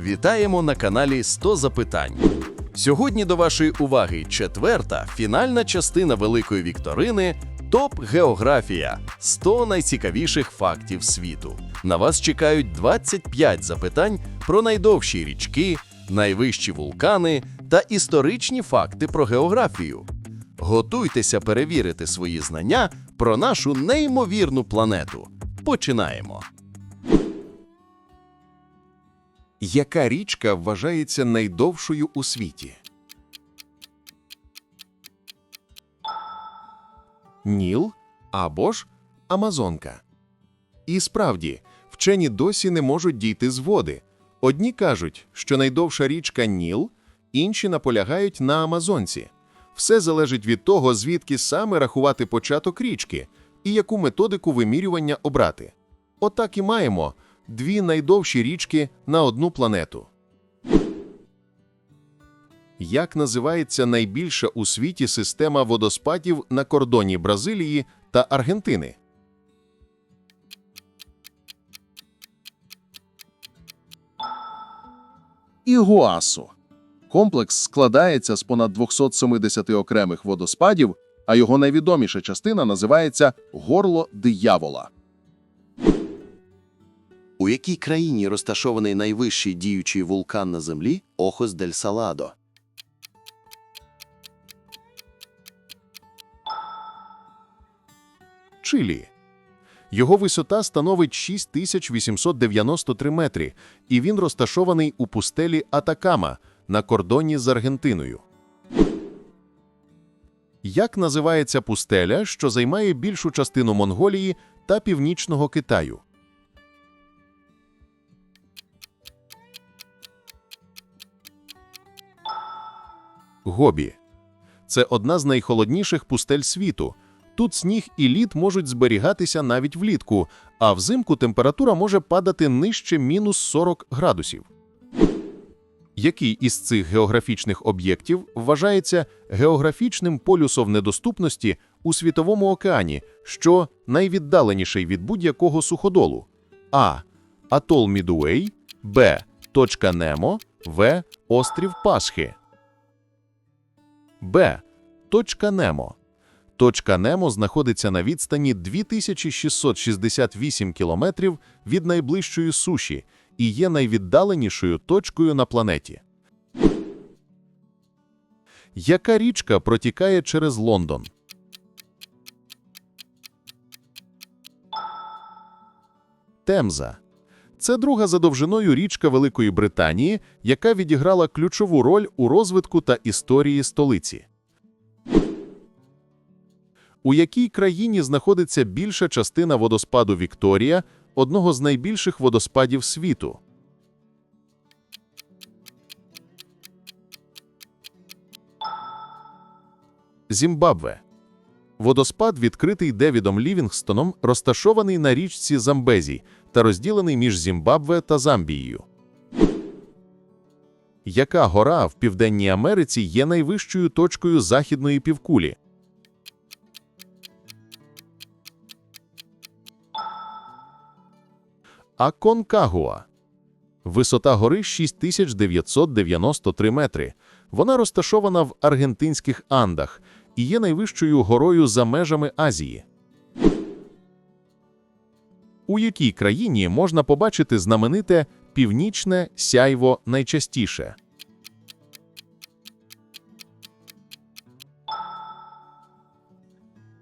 Вітаємо на каналі 100 запитань. Сьогодні до вашої уваги четверта фінальна частина великої вікторини Топ Географія 100 найцікавіших фактів світу. На вас чекають 25 запитань про найдовші річки, найвищі вулкани та історичні факти про географію. Готуйтеся перевірити свої знання про нашу неймовірну планету. Починаємо. Яка річка вважається найдовшою у світі? Ніл або ж Амазонка. І справді, вчені досі не можуть дійти з води. Одні кажуть, що найдовша річка Ніл, інші наполягають на Амазонці. Все залежить від того, звідки саме рахувати початок річки і яку методику вимірювання обрати. Отак і маємо дві найдовші річки на одну планету. Як називається найбільша у світі система водоспадів на кордоні Бразилії та Аргентини? Ігуасу. Комплекс складається з понад 270 окремих водоспадів, а його найвідоміша частина називається Горло диявола. У якій країні розташований найвищий діючий вулкан на Землі Охос дель Саладо? Чилі. Його висота становить 6893 метри, і він розташований у пустелі Атакама на кордоні з Аргентиною. Як називається пустеля, що займає більшу частину Монголії та північного Китаю? Гобі. Це одна з найхолодніших пустель світу. Тут сніг і лід можуть зберігатися навіть влітку, а взимку температура може падати нижче мінус 40 градусів. Який із цих географічних об'єктів вважається географічним полюсом недоступності у Світовому океані, що найвіддаленіший від будь-якого суходолу? А. Атол Мідуей, Б. Точка Немо, В. Острів Пасхи. Б. Точка Немо. Точка Немо знаходиться на відстані 2668 кілометрів від найближчої суші і є найвіддаленішою точкою на планеті. Яка річка протікає через Лондон? Темза. Це друга за довжиною річка Великої Британії, яка відіграла ключову роль у розвитку та історії столиці. У якій країні знаходиться більша частина водоспаду Вікторія, одного з найбільших водоспадів світу? Зімбабве. Водоспад, відкритий Девідом Лівінгстоном, розташований на річці Замбезі та розділений між Зімбабве та Замбією. Яка гора в Південній Америці є найвищою точкою західної півкулі? Аконкагуа. Висота гори 6993 метри. Вона розташована в аргентинських Андах і є найвищою горою за межами Азії. У якій країні можна побачити знамените північне сяйво найчастіше?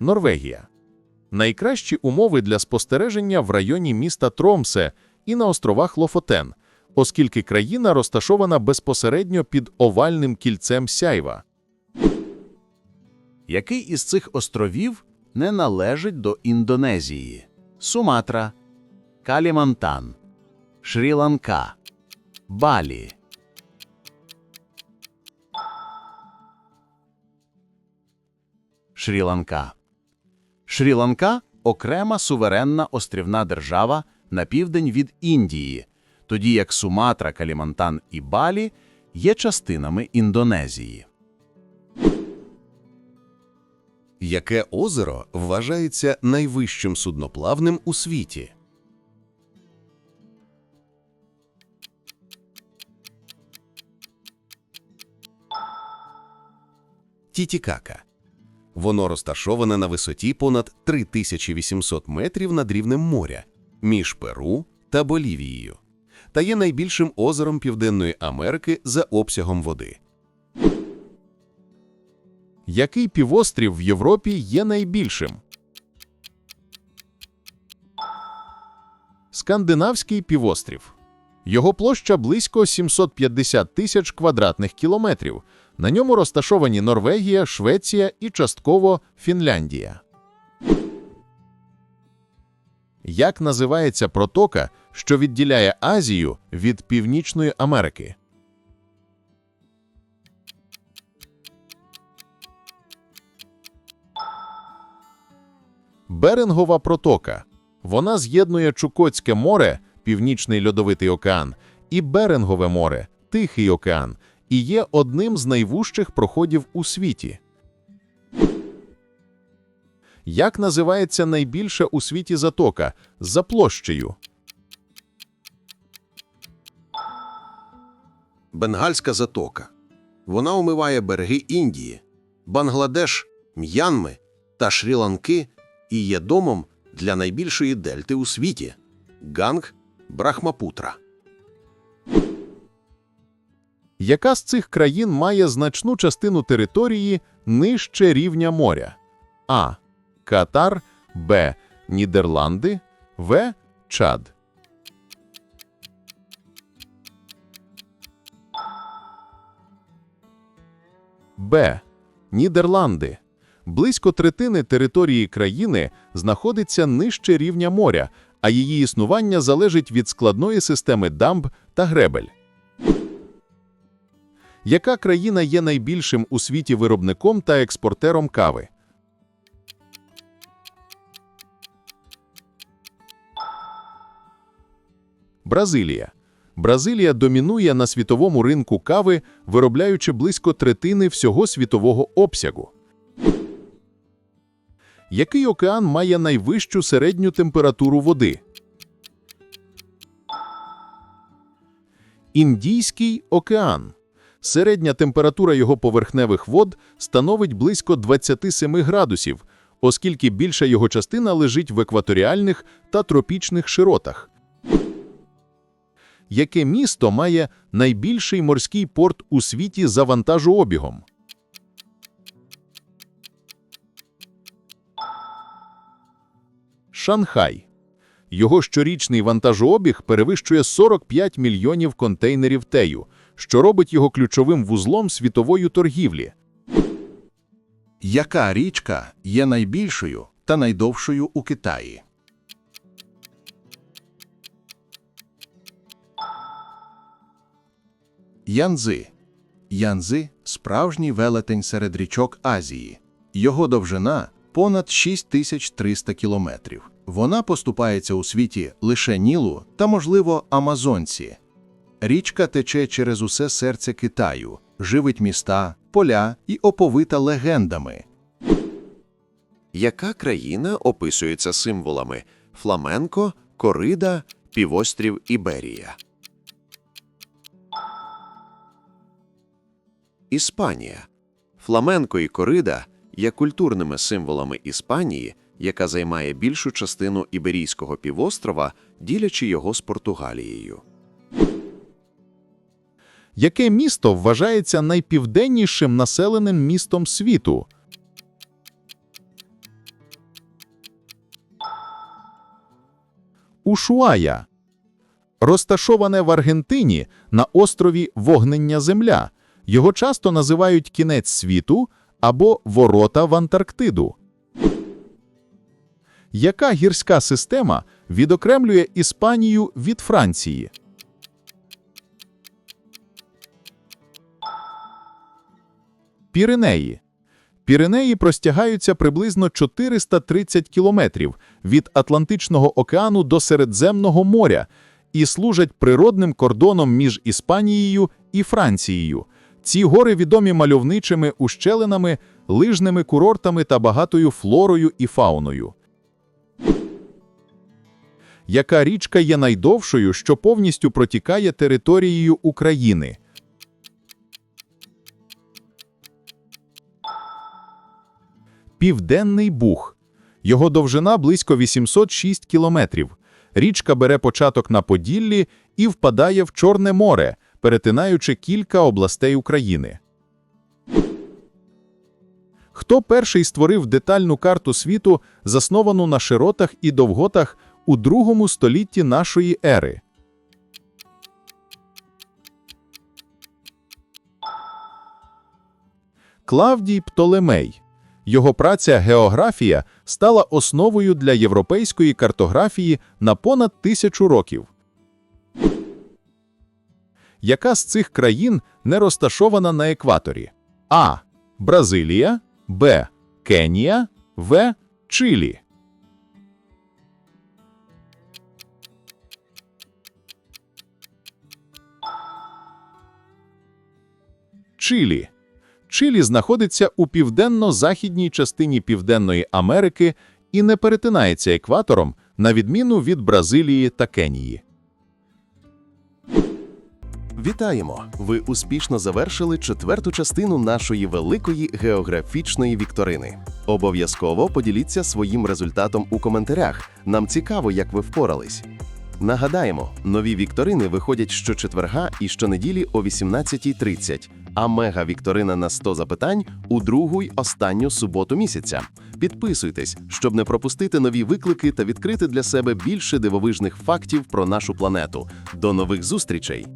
Норвегія. Найкращі умови для спостереження в районі міста Тромсе і на островах Лофотен, оскільки країна розташована безпосередньо під овальним кільцем сяйва. Який із цих островів не належить до Індонезії? Суматра, Калімантан, Шрі-Ланка, Балі. Шрі-Ланка. Шрі-Ланка окрема суверенна острівна держава на південь від Індії, тоді як Суматра, Калімантан і Балі є частинами Індонезії. Яке озеро вважається найвищим судноплавним у світі? Тітікака. Воно розташоване на висоті понад 3800 метрів над рівнем моря між Перу та Болівією та є найбільшим озером Південної Америки за обсягом води. Який півострів в Європі є найбільшим? Скандинавський півострів. Його площа близько 750 тисяч квадратних кілометрів. На ньому розташовані Норвегія, Швеція і частково Фінляндія. Як називається протока, що відділяє Азію від Північної Америки? Берингова протока. Вона з'єднує Чукотське море, Північний льодовитий океан, і Берингове море, Тихий океан, і є одним з найвужчих проходів у світі. Як називається найбільша у світі затока за площею? Бенгальська затока. Вона омиває береги Індії, Бангладеш, М'янми та Шрі-Ланки і є домом для найбільшої дельти у світі Ганг Брахмапутра. Яка з цих країн має значну частину території нижче рівня моря? А. Катар, Б. Нідерланди, В. Чад. Б. Нідерланди. Близько третини території країни знаходиться нижче рівня моря, а її існування залежить від складної системи дамб та гребель. Яка країна є найбільшим у світі виробником та експортером кави? Бразилія. Бразилія домінує на світовому ринку кави, виробляючи близько третини всього світового обсягу. Який океан має найвищу середню температуру води? Індійський океан. Середня температура його поверхневих вод становить близько 27 градусів, оскільки більша його частина лежить в екваторіальних та тропічних широтах. Яке місто має найбільший морський порт у світі за вантажообігом? Шанхай. Його щорічний вантажообіг перевищує 45 мільйонів контейнерів тею, що робить його ключовим вузлом світової торгівлі. Яка річка є найбільшою та найдовшою у Китаї? Янзи. Янзи – справжній велетень серед річок Азії. Його довжина – понад 6300 кілометрів. Вона поступається у світі лише Нілу та, можливо, Амазонці. Річка тече через усе серце Китаю, живить міста, поля і оповита легендами. Яка країна описується символами фламенко, корида, півострів Іберія? Іспанія. Фламенко і корида є культурними символами Іспанії, яка займає більшу частину Іберійського півострова, ділячи його з Португалією. Яке місто вважається найпівденнішим населеним містом світу? Ушуая. Розташоване в Аргентині на острові Вогнення Земля. Його часто називають кінець світу або ворота в Антарктиду. Яка гірська система відокремлює Іспанію від Франції? Піренеї. Піренеї простягаються приблизно 430 кілометрів від Атлантичного океану до Середземного моря і служать природним кордоном між Іспанією і Францією. Ці гори відомі мальовничими ущелинами, лижними курортами та багатою флорою і фауною. Яка річка є найдовшою, що повністю протікає територією України? Південний Буг. Його довжина близько 806 кілометрів. Річка бере початок на Поділлі і впадає в Чорне море, перетинаючи кілька областей України. Хто перший створив детальну карту світу, засновану на широтах і довготах у другому столітті нашої ери? Клавдій Птолемей. Його праця «Географія» стала основою для європейської картографії на понад тисячу років. Яка з цих країн не розташована на екваторі? А. Бразилія, Б. Кенія, В. Чилі. Чилі. Чилі знаходиться у південно-західній частині Південної Америки і не перетинається екватором, на відміну від Бразилії та Кенії. Вітаємо! Ви успішно завершили четверту частину нашої великої географічної вікторини. Обов'язково поділіться своїм результатом у коментарях. Нам цікаво, як ви впорались. Нагадаємо, нові вікторини виходять щочетверга і щонеділі о 18.30, а мега-вікторина на 100 запитань у другу й останню суботу місяця. Підписуйтесь, щоб не пропустити нові виклики та відкрити для себе більше дивовижних фактів про нашу планету. До нових зустрічей!